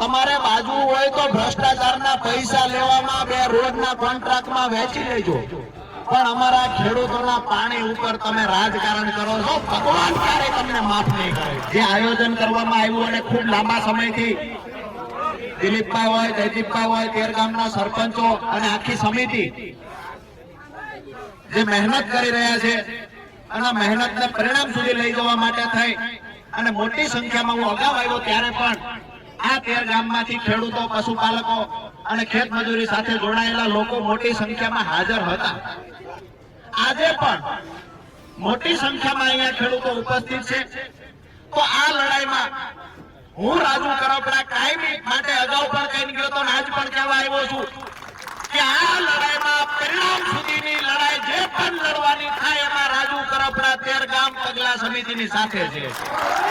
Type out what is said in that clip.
તમારે બાજુ હોય તો ભ્રષ્ટાચારના પૈસા લેવામાં બે રોડના કોન્ટ્રાક્ટમાં વહેંચી લેજો. પણ અમારા ખેડૂતોના પાણી ઉપર તમે રાજકારણ કરો છો, ભગવાન ક્યારે તમને માફ નહીં કરે? જે આયોજન કરવામાં આવ્યું અને ખૂબ લાંબા સમયથી દિલીપભાઈ હોય, જયદીપભાઈ હોય, તેર ગામના સરપંચો અને આખી સમિતિ જે મહેનત કરી રહ્યા છે અને મહેનતને પરિણામ સુધી લઈ જવા માટે થઈ. અને મોટી સંખ્યામાં હું અગાઉ આવ્યો ત્યારે પણ આ તેર ગામમાંથી ખેડૂતો, પશુપાલકો અને ખેત મજૂરી સાથે જોડાયેલા લોકો મોટી સંખ્યામાં હાજર હતા. આજે પણ મોટી સંખ્યામાં અહીંયા ખેડૂતો ઉપસ્થિત છે. તો આ લડાઈમાં હું રાજુ કરપડા કાયમી માટે અગાઉ પણ કહી ગયો તો આજ પણ કહેવા આવ્યો છું કે આ લડાઈમાં સમિતિની સાથે છે.